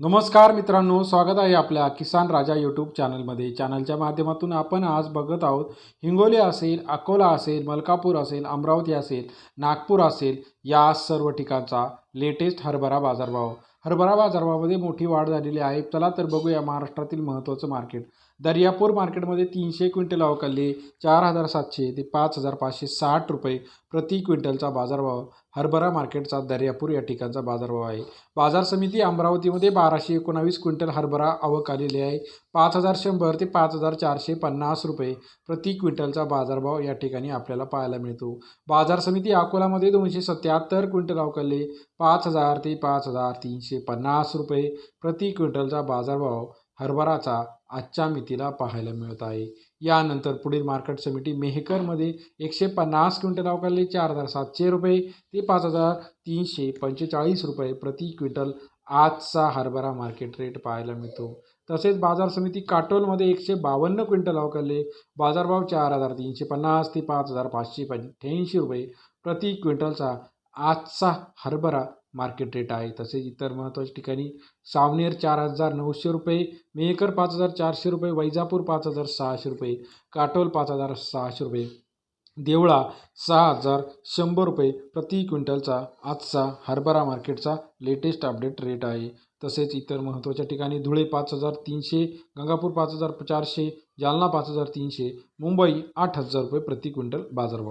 नमस्कार मित्रांनो स्वागत आहे आपल्या किसान राजा यूट्यूब चॅनलमध्ये चॅनलच्या माध्यमातून आपण आज बघत आहोत हिंगोली असेल अकोला असेल मलकापूर असेल अमरावती असेल नागपूर असेल या सर्व ठिकाणचा लेटेस्ट हरभरा बाजारभाव. हरभरा बाजारभावामध्ये मोठी वाढ झालेली आहे. चला तर बघूया महाराष्ट्रातील महत्त्वाचं मार्केट. दर्यापूर मार्केटमध्ये तीनशे क्विंटल अवकाली चार हजार सातशे ते पाच हजार पाचशे साठ रुपये प्रति क्विंटलचा बाजारभाव. हरभरा मार्केटचा दर्यापूर या ठिकाणचा बाजारभाव आहे. बाजार समिती अमरावतीमध्ये बाराशे एकोणावीस क्विंटल हरभरा आवक आलेली आहे. पाच हजार शंभर ते पाच हजार चारशे पन्नास रुपये प्रति क्विंटलचा बाजारभाव या ठिकाणी आपल्याला पाहायला मिळतो. बाजार समिती अकोलामध्ये दोनशे सत्याहत्तर क्विंटल अवकाले पाच हजार ते पाच हजार तीनशे पन्नास रुपये प्रति क्विंटलचा बाजारभाव हरभराचा आजच्या मितीला पाहायला मिळत आहे. यानंतर पुढील मार्केट समिती मेहकरमध्ये एकशे पन्नास क्विंटल अवकाले चार हजार सातशे रुपये ते पाच हजार तीनशे पंचेचाळीस रुपये प्रति क्विंटल आजचा हरभरा मार्केट रेट पाहायला मिळतो. तसेच बाजार समिती काटोलमध्ये एकशे बावन्न क्विंटल अवकाले बाजारभाव चार हजार तीनशे पन्नास ते पाच हजार पाचशे पंच्याऐंशी रुपये प्रति क्विंटलचा आजचा हरभरा मार्केट रेट आहे. तसेच इतर महत्त्वाच्या ठिकाणी सावनेर चार हजार नऊशे रुपये मेहकर पाच हजार चारशे रुपये वैजापूर पाच हजार सहाशे रुपये काटोल पाच हजार सहाशे रुपये देवळा सहा हजार शंभर रुपये प्रति क्विंटलचा आजचा हरभरा मार्केटचा लेटेस्ट अपडेट रेट आहे. तसेच इतर महत्त्वाच्या ठिकाणी धुळे पाच हजार तीनशे गंगापूर पाच हजार चारशे जालना पाच हजार तीनशे मुंबई आठ हजार रुपये प्रति क्विंटल बाजारभाव.